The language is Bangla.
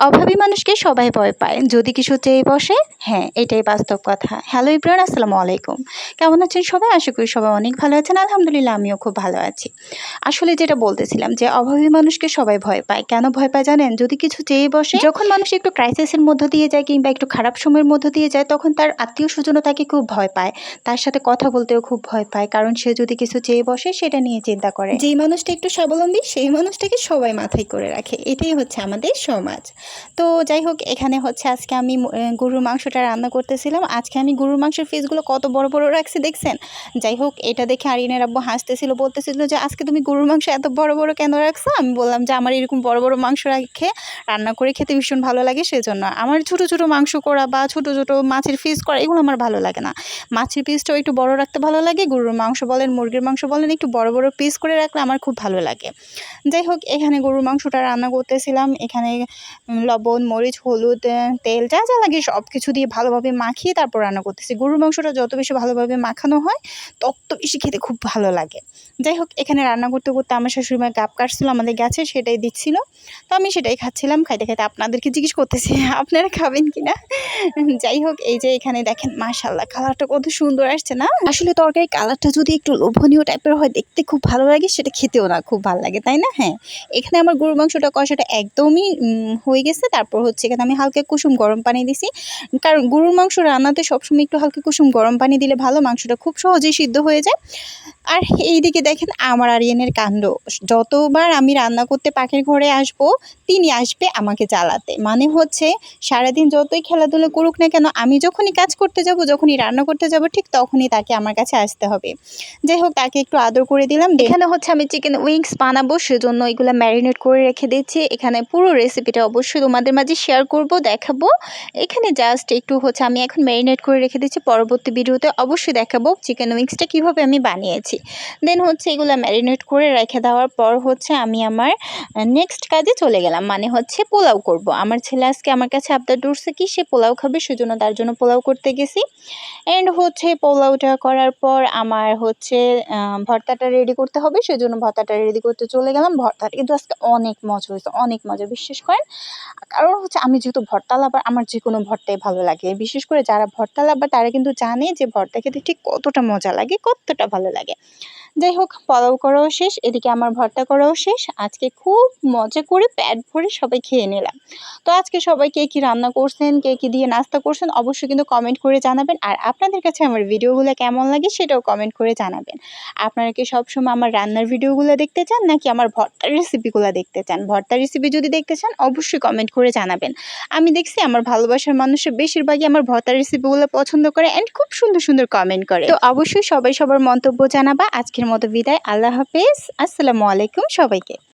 অভাবী মানুষকে সবাই ভয় পায়। যদি কিছু চেয়ে বসে হ্যাঁ এটাই বাস্তব কথা। হ্যালো ইব্রান আসসালামু আলাইকুম। কেমন আছেন সবাই? আশা করি সবাই অনেক ভালো আছেন। আলহামদুলিল্লাহ আমিও খুব ভালো আছি। আসলে যেটা বলতেছিলাম যে অভাবী মানুষকে সবাই ভয় পায়। কেন ভয় পায় জানেন? যদি কিছু চেয়ে বসে যখন মানুষ একটু ক্রাইসিসের মধ্য দিয়ে যায় কিংবা একটু খারাপ সময়ের মধ্য দিয়ে যায় তখন তার আত্মীয় স্বজনও তাকে খুব ভয় পায়। তার সাথে কথা বলতেও খুব ভয় পায়। কারণ সে যদি কিছু চেয়ে বসে সেটা নিয়ে চিন্তা করে। যেই মানুষটা একটু স্বাবলম্বী সেই মানুষটাকে সবাই মাথায় করে রাখে। এটাই হচ্ছে আমাদের সমাজ। তো যাই হোক, এখানে হচ্ছে আজকে আমি গরুর মাংসটা রান্না করতেছিলাম। আজকে আমি গরুর মাংসের পিসগুলো কত বড় বড় রাখছি দেখছেন? যাই হোক, এটা দেখে আরিনের আব্বু হাসতেছিল, বলতেছিল যে, আজকে তুমি গরুর মাংস এত বড় বড় কেন রাখছো? আমি বললাম যে, আমার এরকম বড় বড় মাংস রাখে, রান্না করে খেতে ভীষণ ভালো লাগে, সেজন্য আমার ছোট ছোট মাংস করা বা ছোট ছোট মাছের ফিস করা, এগুলো আমার ভালো লাগে না। মাছের পিসটাও একটু বড় রাখতে ভালো লাগে, গরুর মাংস বলেন, মুরগির মাংস বলেন, একটু বড় বড় পিস করে রাখলে আমার খুব ভালো লাগে। যাই হোক, এখানে গরুর মাংসটা রান্না করতেছিলাম। এখানে লবণ, মরিচ, হলুদ তেল যা যা লাগে সব কিছু দিয়ে ভালোভাবে মাখিয়ে তারপর রান্না করতেছি। গরুর মাংসটা যত বেশি ভালোভাবে মাখানো হয়, তত বেশি খেতে খুব ভালো লাগে। যাই হোক, এখানে রান্না করতে করতে আমার শাশুড়ি মা গাপ কাটছিল আমাদের গাছে, সেটাই দিচ্ছিল। তো আমি সেটাই খাচ্ছিলাম, খাইতে খাইতে আপনাদেরকে জিজ্ঞেস করতেছি, আপনারা খাবেন কি না যাই হোক, এই যে এখানে দেখেন মাশাল্লাহ কালারটা কত সুন্দর আসছে না? আসলে তরকারি কালারটা যদি একটু লোভনীয় টাইপের হয়, দেখতে খুব ভালো লাগে, সেটা খেতেও না, খুব ভালো লাগে, তাই না? হ্যাঁ এখানে আমার গরুর মাংসটা কষাটা একদমই হয়ে গেছে, তারপর হচ্ছে এখানে আমি হালকা কুসুম গরম পানি দিছি। কারণ গরুর মাংস রান্নাতে সবসময় একটু হালকা কুসুম গরম পানি দিলে ভালো, মাংসটা খুব সহজেই সিদ্ধ হয়ে যায়। আর এইদিকে দেখেন আমার আরিয়ানের কাণ্ড। যতবার আমি রান্না করতে পাখির ঘরে আসব, তিনি আসবে আমাকে চালাতে মানে হচ্ছে, সারাদিন যতই খেলাধুলা করুক না কেন, আমি যখনই কাজ করতে যাব, যখনই রান্না করতে যাব, ঠিক তখনই তাকে আমার কাছে আসতে হবে। যাই হোক, তাকে একটু আদর করে দিলাম। এখানে হচ্ছে আমি চিকেন উইংস বানাবো, সেজন্য এগুলো ম্যারিনেট করে রেখে দিচ্ছি এখানে পুরো রেসিপিটা অবশ্যই তোমাদের মাঝে শেয়ার করব, দেখাবো। এখানে জাস্ট একটু হচ্ছে আমি এখন ম্যারিনেট করে রেখে দিচ্ছি পরবর্তী ভিডিওতে অবশ্যই দেখাবো চিকেন উইংসটা কীভাবে আমি বানিয়েছি। দেন হচ্ছে এগুলো ম্যারিনেট করে রেখে দেওয়ার পর হচ্ছে আমি আমার নেক্সট কাজে চলে গেলাম। মানে হচ্ছে পোলাও করব। আমার ছেলে আজকে আমার কাছে আবদার ডুরছে কি, সে পোলাও খাবে, সেজন্য তার জন্য পোলাও করতে গেছি। অ্যান্ড হচ্ছে পোলাওটা করার পর আমার হচ্ছে ভর্তাটা রেডি করতে হবে। সেজন্য ভর্তাটা রেডি করতে চলে গেলাম। ভর্তাটা কিন্তু আজকে অনেক মজা হয়েছে, অনেক মজা বিশ্বাস করেন কারণ হচ্ছে আমি যেহেতু ভর্তা লাভার আমার যে কোনো ভর্তাই ভালো লাগে। বিশেষ করে যারা ভর্তা লাভার তারা কিন্তু জানে যে ভর্তা খেতে ঠিক কতটা মজা লাগে, কতটা ভালো লাগে। যাই হোক, পোলাও করাও শেষ, এদিকে আমার ভর্তা করাও শেষ। আজকে খুব মজা করে পেট ভরে সবাই খেয়ে নিলাম। তো আজকে সবাই কে কী রান্না করছেন, কে কী দিয়ে নাস্তা করছেন, অবশ্যই কিন্তু কমেন্ট করে জানাবেন। আর আপনাদের কাছে আমার ভিডিওগুলো কেমন লাগে সেটাও কমেন্ট করে জানাবেন। আপনারা কি সবসময় আমার রান্নার ভিডিওগুলো দেখতে চান, নাকি আমার ভর্তার রেসিপিগুলো দেখতে চান? ভর্তার রেসিপি যদি দেখতে চান, অবশ্যই কমেন্ট করে জানাবেন। আমি দেখছি আমার ভালোবাসার মানুষের বেশিরভাগই আমার ভর্তার রেসিপিগুলো পছন্দ করে অ্যান্ড খুব সুন্দর সুন্দর কমেন্ট করে। তো অবশ্যই সবাই সবার মন্তব্য জানাবা। আজকের মতো বিদায়। আল্লাহ হাফেজ। আসসালামু আলাইকুম সবাইকে।